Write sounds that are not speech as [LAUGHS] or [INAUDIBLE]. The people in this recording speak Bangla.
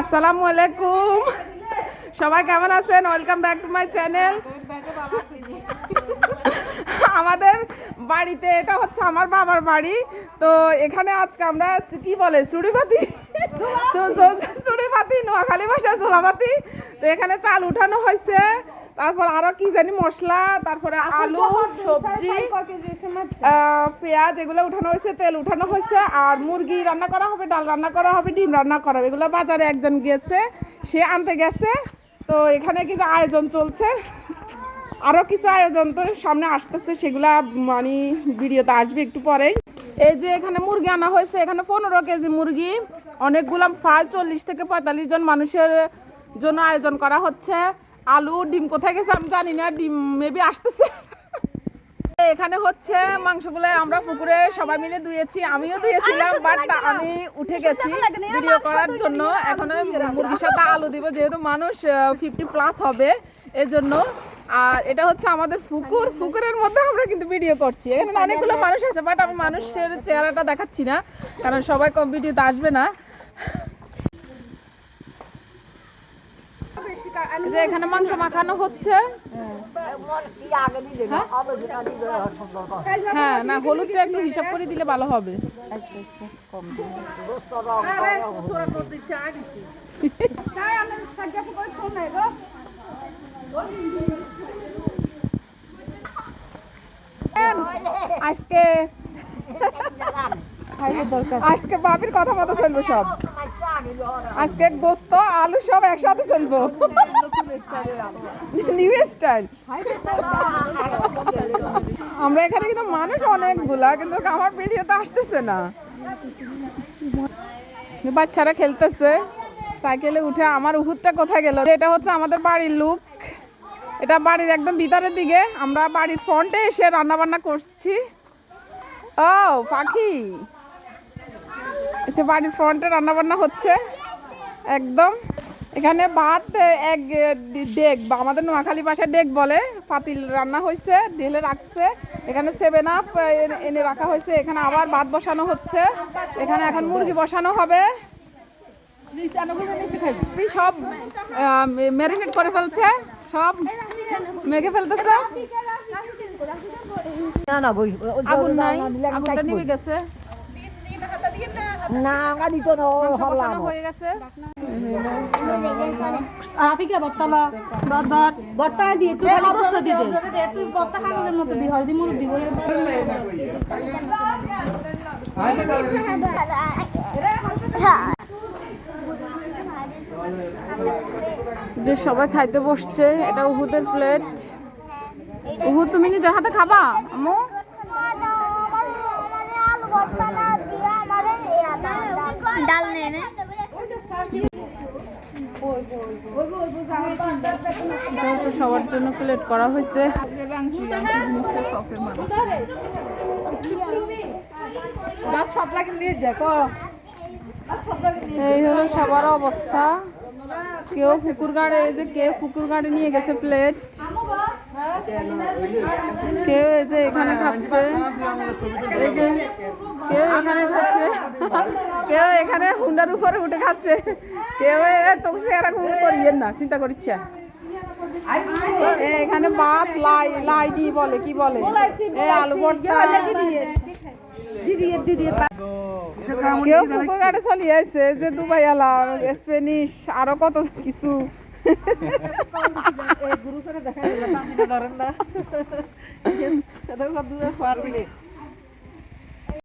আসসালামু আলাইকুম। সবাই কেমন আছেন? Welcome back to my channel আমাদের বাড়িতে এটা হচ্ছে আমার বাবার বাড়ি। তো এখানে আজকে আমরা কি বলে চুড়িপাতি চুড়িপাতি নোয়াখালী ভাষায় ঝোলাপাতি তো এখানে চাল উঠানো হয়েছে। তারপর আরও কি জানি মশলা তারপরে আলু সবজি পেঁয়াজ এগুলো উঠানো হয়েছে তেল উঠানো হয়েছে আর মুরগি রান্না করা হবে ডাল রান্না করা হবে ডিম রান্না করা হবে। এগুলো বাজারে একজন গেছে সে আনতে গেছে। তো এখানে কিছু আয়োজন চলছে আরও কিছু আয়োজন তো সামনে আসতেছে সেগুলা মানে ভিডিওতে আসবে একটু পরেই। এই যে এখানে মুরগি আনা হয়েছে এখানে পনেরো কেজি মুরগি অনেকগুলো প্রায় চল্লিশ থেকে পঁয়তাল্লিশ জন মানুষের জন্য আয়োজন করা হচ্ছে। আলু ডিম কোথায় গেছে আমি জানি না ডিম মেবি আসতেছে। এখানে হচ্ছে মাংসগুলো আমরা পুকুরে সবাই মিলে ধুয়েছি আমিও ধুয়েছিলাম বাট আমি উঠে গেছি ভিডিও করার জন্য। এখন মুরগির সাথে আলু দিব যেহেতু মানুষ ফিফটি প্লাস হবে এজন্য। আর এটা হচ্ছে আমাদের পুকুর। পুকুরের মধ্যে আমরা কিন্তু ভিডিও করছি। এখানে অনেকগুলো মানুষ আছে বাট আমি মানুষের চেহারাটা দেখাচ্ছি না কারণ সবাই কম ভিডিওতে আসবে না এই যে এখানে মাংস মাখানো হচ্ছে। হ্যাঁ? না হলুদটা একটু হিসাব করে দিলে ভালো হবে। আচ্ছা আচ্ছা। কম আজকে [LAUGHS] আজকে বাবির কথা মতো চলবে সব। আজকে গোস্ত, আলু সব একসাথে চলবো। নিউ স্টাইল আমরা এখানে কিন্তু মানুষ অনেকগুলা, কিন্তু আমার ভিডিওতে আসতেছে না। বাচ্চারা খেলতেছে। সাইকেলে উঠে আমার উহুদটা কোথায় গেল? এটা হচ্ছে আমাদের বাড়ির লুক এটা বাড়ির একদম ভিতরের দিকে। আমরা বাড়ির ফ্রন্টে এসে রান্না বান্না করছি। ও, পাখি। আচ্ছা বাড়ির ফ্রন্টে রান্না বান্না হচ্ছে? একদম। এখানে ভাত এক ডেক বা আমাদের নোয়াখালী ভাষায় ডেক বলে। পাতিল রান্না হয়েছে ঢেলে রাখছে। এখানে সেভেন আপ এনে রাখা হয়েছে এখানে আবার ভাত বসানো হচ্ছে। এখানে এখন মুরগি বসানো হবে। সব ম্যারিনেট করে ফেলছে? সব মেখে ফেলতেছে? না না বই আগুন নাই? আগুনটা নিভে গেছে? না আমরা দিত না হয়ে গেছে। আপিকে বত্তালা বত বত বত্তা দিয়ে তুই খালি গোস্ত দি দে। তুই বত্তা খাগলের মতো দি মুরব্বি করে যে সবাই খাইতে বসছে এটা উহুদের প্লেট উহুদ তুমি নিজের হাতে খাবা আম্মু? ডাল নে নে। এটা হচ্ছে সবার জন্য প্লেট করা হয়েছে। এই হলো সবার অবস্থা। কেউ পুকুর গাড়ে, এই যে কেউ পুকুর গাড়ি নিয়ে গেছে প্লেট কেউ এই যে এখানে খাচ্ছে। এই যে কেউ এখানে খাচ্ছে। কেউ এখানে হুন্ডার উপরে উঠে খাচ্ছে। কেউ তো এরকম করিয়েন না, চিন্তা করিচ্ছে। এখানে বাপ লাই লাই দি বলে, কি বলে? আলু ভর্তা। কেউ কুকুর কাটে চলি আসছে যে দুবাই আলা স্পেনিশ আরও কত কিছু।